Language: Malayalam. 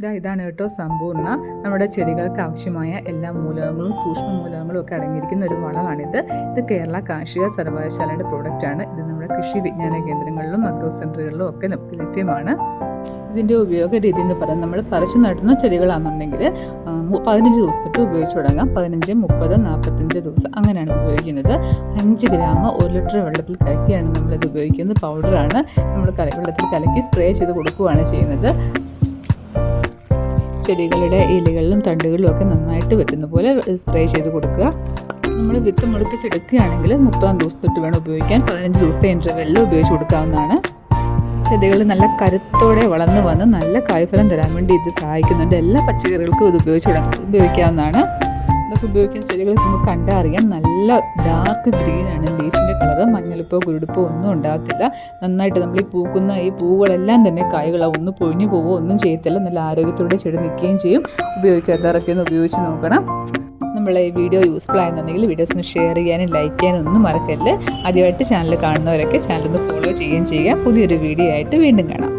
ഇതാ ഇതാണ് കേട്ടോ സമ്പൂർണ നമ്മുടെ ചെടികൾക്ക് ആവശ്യമായ എല്ലാ മൂലകങ്ങളും സൂക്ഷ്മ മൂലകങ്ങളും ഒക്കെ അടങ്ങിയിരിക്കുന്ന ഒരു വളമാണിത്. ഇത് കേരള കാർഷിക സർവകലാശാലയുടെ പ്രോഡക്റ്റാണ് ഇത് നമ്മുടെ കൃഷി വിജ്ഞാന കേന്ദ്രങ്ങളിലും അഗ്രോ സെന്ററുകളിലും ഒക്കെ ലഭ്യ- ലഭ്യമാണ്. ഇതിന്റെ ഉപയോഗ രീതി എന്ന് പറയുന്നത് നമ്മൾ പറിച്ചു നടുന്ന ചെടികളാണെന്നുണ്ടെങ്കിൽ പതിനഞ്ച് ദിവസത്തിട്ട് തൊട്ട് ഉപയോഗിച്ച് തുടങ്ങാം. പതിനഞ്ച് മുപ്പത് നാൽപ്പത്തഞ്ച് ദിവസം അങ്ങനെയാണ് ഉപയോഗിക്കുന്നത്. അഞ്ച് ഗ്രാം ഒരു ലിറ്റർ വെള്ളത്തിൽ കലക്കിയാണ് നമ്മളിത് ഉപയോഗിക്കുന്നത്. പൗഡറാണ് നമ്മൾ കല വെള്ളത്തിൽ കലക്കി സ്പ്രേ ചെയ്ത് കൊടുക്കുകയാണ് ചെയ്യുന്നത്. ചെടികളുടെ ഇലകളിലും തണ്ടുകളിലും ഒക്കെ നന്നായിട്ട് പറ്റുന്ന പോലെ സ്പ്രേ ചെയ്ത് കൊടുക്കുക. നമ്മൾ വിത്ത് മുളപ്പിച്ചെടുക്കുകയാണെങ്കിൽ മുപ്പതാം ദിവസം തൊട്ട് വേണം ഉപയോഗിക്കാൻ. പതിനഞ്ച് ദിവസത്തെ ഇന്റർവെല്ലിൽ ഉപയോഗിച്ച് കൊടുക്കാവുന്നതാണ്. ചെടികൾ നല്ല കരുത്തോടെ വളർന്നു വന്ന് നല്ല കായ്ഫലം തരാൻ വേണ്ടി ഇത് സഹായിക്കുന്നുണ്ട്. എല്ലാ പച്ചക്കറികൾക്കും ഇത് ഉപയോഗിച്ച് ഉപയോഗിക്കാവുന്നതാണ്. ഇതൊക്കെ ഉപയോഗിക്കുന്ന ചെടികൾ നമുക്ക് കണ്ടാൽ അറിയാം നല്ല ഡാർക്ക് ഗ്രീനാണ് ലീഫിന്റെ കളർ മഞ്ഞളിപ്പോ കുരുടിപ്പോ ഒന്നും ഉണ്ടാകത്തില്ല. നന്നായിട്ട് നമ്മൾ ഈ പൂക്കുന്ന ഈ പൂവുകളെല്ലാം തന്നെ കായ്കളാവും ഒന്ന് പൊഴിഞ്ഞു പോവുകയോ ഒന്നും ചെയ്യത്തില്ല. നല്ല ആരോഗ്യത്തോടെ ചെടി നിൽക്കുകയും ചെയ്യും. ഉപയോഗിക്കാത്തവരൊക്കെ ഒന്ന് ഉപയോഗിച്ച് നോക്കണം. നമ്മൾ ഈ വീഡിയോ യൂസ്ഫുൾ ആയെന്നുണ്ടെങ്കിൽ വീഡിയോസിന് ഷെയർ ചെയ്യാനും ലൈക്ക് ചെയ്യാനും ഒന്നും മറക്കല്ല്. ആദ്യമായിട്ട് ചാനൽ കാണുന്നവരൊക്കെ ചാനൽ ഒന്ന് ഫോളോ ചെയ്യുകയും ചെയ്യുക. പുതിയൊരു വീഡിയോ ആയിട്ട് വീണ്ടും കാണാം.